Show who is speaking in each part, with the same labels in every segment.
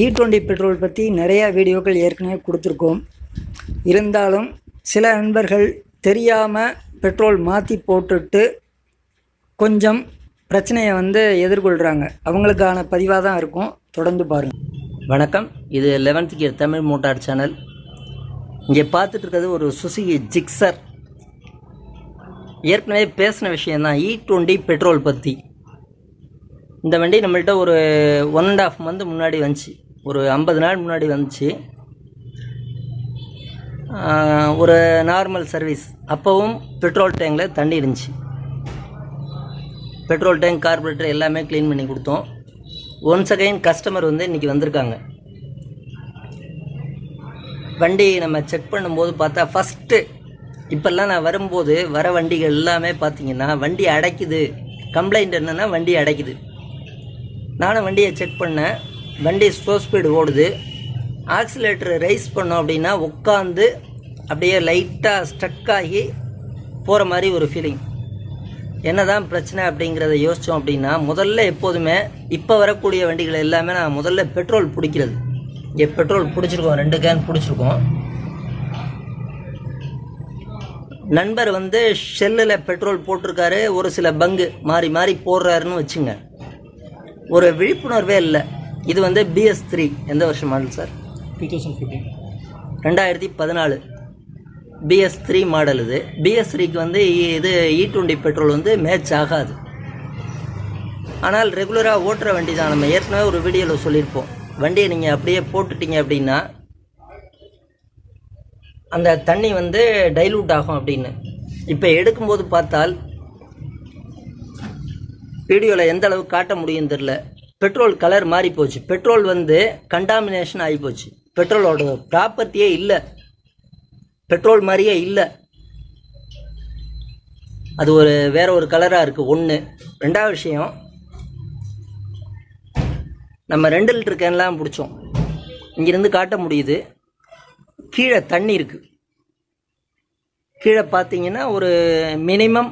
Speaker 1: இ twenty petrol பற்றி நிறையா வீடியோக்கள் ஏற்கனவே கொடுத்துருக்கோம். இருந்தாலும் சில நண்பர்கள் தெரியாமல் பெட்ரோல் மாற்றி போட்டுட்டு கொஞ்சம் பிரச்சனையை வந்து எதிர்கொள்கிறாங்க அவங்களுக்கான பதிவாக தான் இருக்கும். தொடர்ந்து பாருங்கள்
Speaker 2: வணக்கம். இது eleventh gear Tamil motor channel இங்கே பார்த்துட்டு இருக்கிறது ஒரு சுசுகி ஜிக்ஸர் ஏற்கனவே பேசின விஷயந்தான் இ டுவெண்ட்டி பெட்ரோல் பற்றி இந்த வண்டி நம்மள்கிட்ட ஒரு ஒன் அண்ட் ஆஃப் மந்த் முன்னாடி வந்துச்சு. ஒரு ஐம்பது நாள் முன்னாடி வந்துச்சு. ஒரு நார்மல் சர்வீஸ் அப்போவும் பெட்ரோல் டேங்கில் தண்ணி இருந்துச்சு. பெட்ரோல் டேங்க் கார்பரேட்டர் எல்லாமே க்ளீன் பண்ணி கொடுத்தோம். ஒன்ஸ் அகைன் கஸ்டமர் வந்து இன்றைக்கி வந்திருக்காங்க. வண்டி நம்ம செக் பண்ணும்போது பார்த்தா ஃபஸ்ட்டு இப்போல்லாம் நான் வரும்போது வர வண்டிகள் எல்லாமே பார்த்தீங்கன்னா வண்டி அடைக்குது. கம்ப்ளைண்ட் என்னென்னா வண்டி அடைக்குது. நானும் வண்டியை செக் பண்ணேன். வண்டி ஸ்லோ ஸ்பீடு ஓடுது. ஆக்சிலேட்டர் ரைஸ் பண்ணோம் அப்படின்னா உட்காந்து அப்படியே லைட்டாக ஸ்டக் ஆகி போகிற மாதிரி ஒரு ஃபீலிங் என்ன தான் பிரச்சனை அப்படிங்கிறத யோசித்தோம் அப்படின்னா முதல்ல எப்போதுமே இப்போ வரக்கூடிய வண்டிகள் எல்லாமே நான் முதல்ல பெட்ரோல் பிடிக்கிறது. இங்கே பெட்ரோல் பிடிச்சிருக்கோம் ரெண்டு கேன் பிடிச்சிருக்கோம். நண்பர் வந்து ஷெல்லில் பெட்ரோல் போட்டிருக்காரு ஒரு சில பங்கு மாறி மாறி போடுறாருன்னு வச்சுங்க. ஒரு விழிப்புணர்வே இல்லை. இது வந்து பிஎஸ் த்ரீ எந்த வருஷம் model sir
Speaker 1: two thousand fifteen
Speaker 2: ரெண்டாயிரத்தி பதினாலு பிஎஸ் த்ரீ மாடல் இது. பிஎஸ் த்ரீக்கு வந்து இது இ டுவெண்ட்டி பெட்ரோல் வந்து மேட்ச் ஆகாது. ஆனால் ரெகுலராக ஓட்டுற வண்டி தான் நம்ம ஏற்கனவே ஒரு வீடியோவில் சொல்லியிருப்போம். வண்டியை நீங்கள் அப்படியே போட்டுட்டீங்க அப்படின்னா அந்த தண்ணி வந்து டைலூட் ஆகும் அப்படின்னு. இப்போ எடுக்கும்போது பார்த்தால் வீடியோவில் எந்த அளவுக்கு காட்ட முடியும் தெரில பெட்ரோல் கலர் மாறி போச்சு. பெட்ரோல் வந்து கண்டாமினேஷன் ஆகி போச்சு. பெட்ரோலோட ப்ராப்பர்ட்டியே இல்லை. பெட்ரோல் மாதிரியே இல்லை. அது ஒரு வேற ஒரு கலராக இருக்குது ஒன்று ரெண்டாவது விஷயம் நம்ம ரெண்டு லிட்டர் கேன்லாம் பிடிச்சோம். இங்கிருந்து காட்ட முடியுது. கீழே தண்ணி இருக்குது கீழே பார்த்தீங்கன்னா ஒரு மினிமம்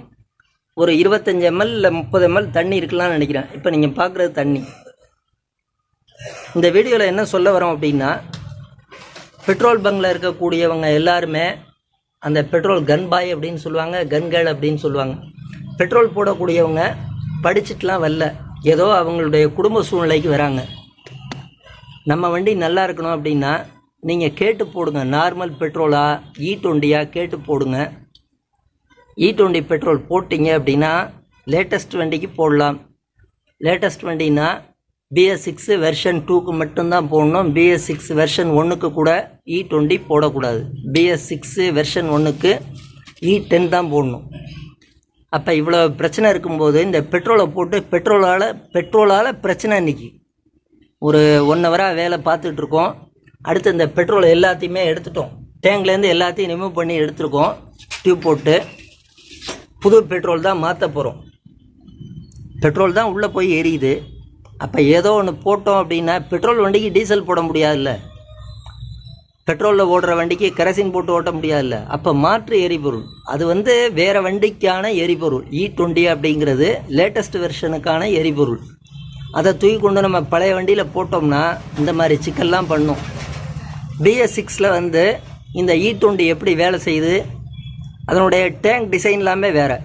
Speaker 2: ஒரு இருபத்தஞ்சி எம்எல் இல்லை முப்பது எம்எல் தண்ணி இருக்கலாம்னு நினைக்கிறேன். இப்போ நீங்கள் பார்க்குறது தண்ணி. இந்த வீடியோவில் என்ன சொல்ல வரோம் அப்படின்னா பெட்ரோல் பங்கில் இருக்கக்கூடியவங்க எல்லாருமே அந்த பெட்ரோல் கன் பாய் அப்படின்னு சொல்லுவாங்க கன் கேர்ள் அப்படின்னு சொல்லுவாங்க. பெட்ரோல் போடக்கூடியவங்க படிச்சுட்டுலாம் வரல. ஏதோ அவங்களுடைய குடும்ப சூழ்நிலைக்கு வராங்க. நம்ம வண்டி நல்லா இருக்கணும் அப்படின்னா நீங்கள் கேட்டு போடுங்க. நார்மல் பெட்ரோலா இ டுவெண்ட்டியாக கேட்டு போடுங்க. இ டுவெண்ட்டி பெட்ரோல் போட்டிங்க அப்படின்னா லேட்டஸ்ட் வண்டிக்கு போடலாம். லேட்டஸ்ட் வண்டினா பிஎஸ் சிக்ஸு வெர்ஷன் டூக்கு மட்டும்தான் போடணும். பிஎஸ் சிக்ஸ் வெர்ஷன் ஒன்றுக்கு கூட e இ டுவெண்ட்டி போடக்கூடாது. பிஎஸ் சிக்ஸு வெர்ஷன் ஒன்றுக்கு இ டென் தான் போடணும். அப்போ இவ்வளோ பிரச்சனை இருக்கும்போது இந்த பெட்ரோலை போட்டு பெட்ரோலால் பெட்ரோலால் பிரச்சனை இன்றைக்கி ஒரு ஒன் ஹவராக வேலை பார்த்துட்ருக்கோம். அடுத்து இந்த பெட்ரோல் எல்லாத்தையுமே எடுத்துட்டோம். டேங்க்லேருந்து எல்லாத்தையும் ரிமூவ் பண்ணி எடுத்துருக்கோம். டியூப் போட்டு. புது பெட்ரோல் தான் மாற்ற போகிறோம் பெட்ரோல் தான் உள்ளே போய் எரியுது அப்போ ஏதோ ஒன்று போட்டோம் அப்படின்னா பெட்ரோல் வண்டிக்கு டீசல் போட முடியாதுல்ல. பெட்ரோலில் ஓடுற வண்டிக்கு கரசின் போட்டு ஓட்ட முடியாதுல்ல. அப்போ மாற்று எரிபொருள். அது வந்து வேறு வண்டிக்கான எரிபொருள். E இ டுவெண்ட்டி அப்படிங்கிறது லேட்டஸ்ட் வெர்ஷனுக்கான எரிபொருள். அதை தூக்கி கொண்டு நம்ம பழைய வண்டியில் போட்டோம்னா இந்த மாதிரி சிக்கல்லாம் பண்ணும். பிஎஸ் சிக்ஸில் வந்து இந்த e இ டுவெண்ட்டி எப்படி வேலை செய்யுது? அதனுடைய டேங்க் டிசைன் எல்லாமே வேறு.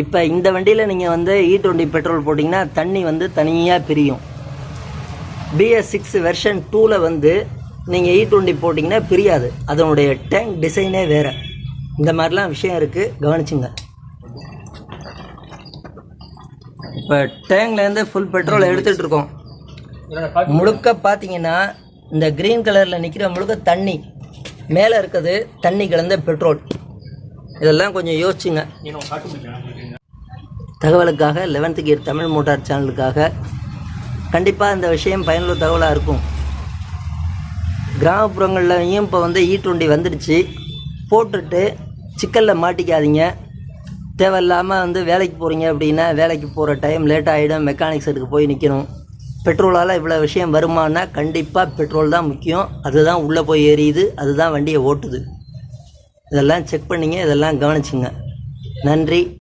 Speaker 2: இப்போ இந்த வண்டியில் நீங்கள் வந்து e இ டுவெண்ட்டி பெட்ரோல் போட்டிங்கன்னா தண்ணி வந்து தனியாக பிரியும். பிஎஸ் சிக்ஸ் வெர்ஷன் டூவில் வந்து நீங்கள் இ e டுவெண்ட்டி போட்டிங்கன்னா பிரியாது. அதனுடைய டேங்க் டிசைனே வேறு. இந்த மாதிரிலாம் விஷயம் இருக்குது கவனிச்சுங்க. இப்போ டேங்க்லேருந்து ஃபுல் பெட்ரோல் எடுத்துகிட்டு இருக்கோம். முழுக்க பார்த்தீங்கன்னா இந்த க்ரீன் கலரில் நிற்கிற முழுக்க தண்ணி. மேலே இருக்கிறது தண்ணி கலந்த பெட்ரோல் இதெல்லாம் கொஞ்சம் யோசிச்சுங்க. தகவலுக்காக லெவன்த்து கியர் தமிழ் மோட்டார் சேனலுக்காக கண்டிப்பாக இந்த விஷயம் பயனுள்ள தகவலாக இருக்கும். கிராமப்புறங்கள்லையும் இப்போ வந்து e ஈ டுவெண்ட்டி வந்துடுச்சு. போட்டுட்டு சிக்கலில் மாட்டிக்காதீங்க. தேவையில்லாமல் வந்து வேலைக்கு போகிறீங்க அப்படின்னா வேலைக்கு போகிற டைம் லேட் ஆகிடும் மெக்கானிக் செட்டுக்கு போய் நிற்கணும் பெட்ரோலால் இவ்வளோ விஷயம் வருமானா கண்டிப்பாக பெட்ரோல் தான் முக்கியம். அதுதான் உள்ளே போய் எரியுது அதுதான் வண்டியை ஓட்டுது. இதெல்லாம் செக் பண்ணிங்க இதெல்லாம் கவனிச்சுங்க. நன்றி.